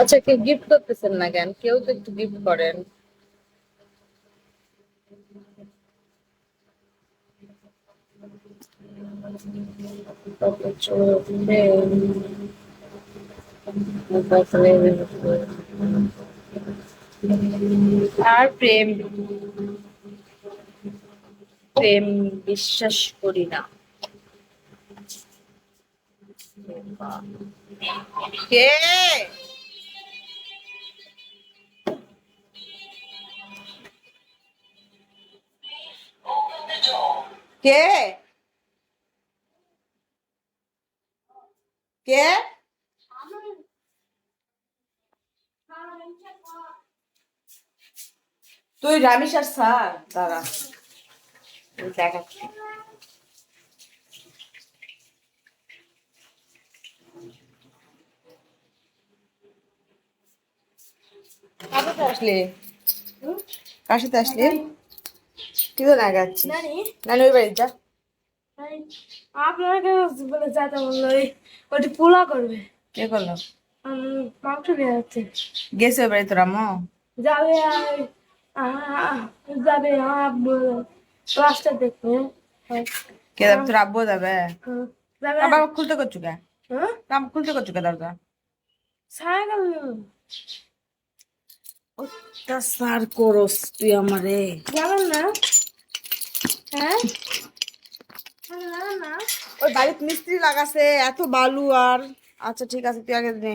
আচ্ছা কেউ গিফট করতেছেন না কেন? কেউ তো একটু গিফট করেন। আর প্রেম প্রেম বিশ্বাস করি না। কে? কে? কে? তুই রামিসার স্যার আমি দেখাচ্ছি। আসলি? কার সাথে আসলি? কি তো না গাচ্ছি নানি ওই বাড়ি যা। আপনাকে বলে যাতে বলল ওটি পোলা করবে। কে করল? মাংস নিয়ে যাচ্ছে। গেছে ওই বাড়ি তোর আম্মু? যাবে যাবে ক্লাসটা দেখবে কে যাবে? তোর আব্বু যাবে? খুলতে করছু কে? হ্যাঁ? খুলতে করছু কে দরজা? সাইকেল অত্যাচার করস তুই আমারে। যাবেন না? হ্যাঁ? না ওই বাড়িতে মিস্ত্রি লাগাছে এত বালু আর। আচ্ছা ঠিক আছে তুই আগে নে।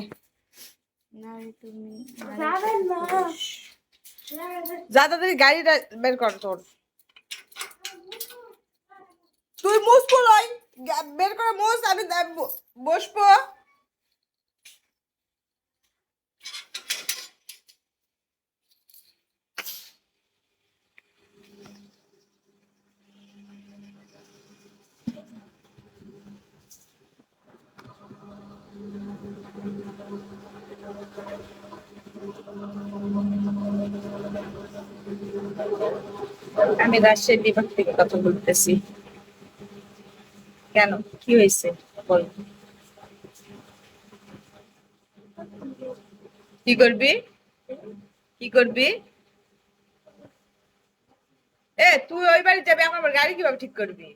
যা তাড়াতাড়ি গাড়িটা বের কর তোর। তুই মুসবো গা- বের করে মুস আমি বসবো। আমি রাজশাহী বিভাগ থেকে কথা বলতেছি। কেন? কি হয়েছে? বল। কি করবি? কি করবি? এ, তুই ওই বাড়ি যাবি, আমার গাড়ি কীভাবে ঠিক করবি?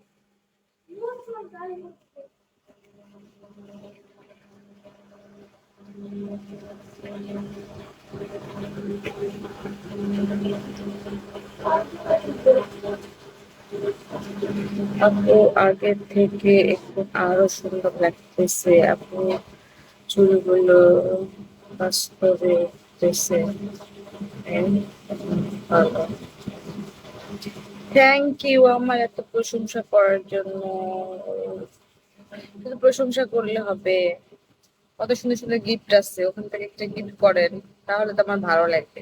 আপু, আগে থেকে একটু আরও সুন্দর লাগতেছে। আপু চুলগুলো বাস্তবে উঠতেছে থ্যাংক ইউ আমার এত প্রশংসা করার জন্য। শুধু প্রশংসা করলে হবে। কত সুন্দর সুন্দর গিফট আছে, ওখান থেকে একটা গিফট করেন, তাহলে তো আমার ভালো লাগবে।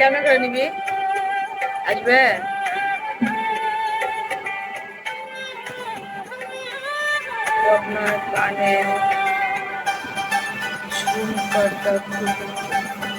কেমন করে নিবি? আসবে? আপনার কানে শুনকর্তা খুব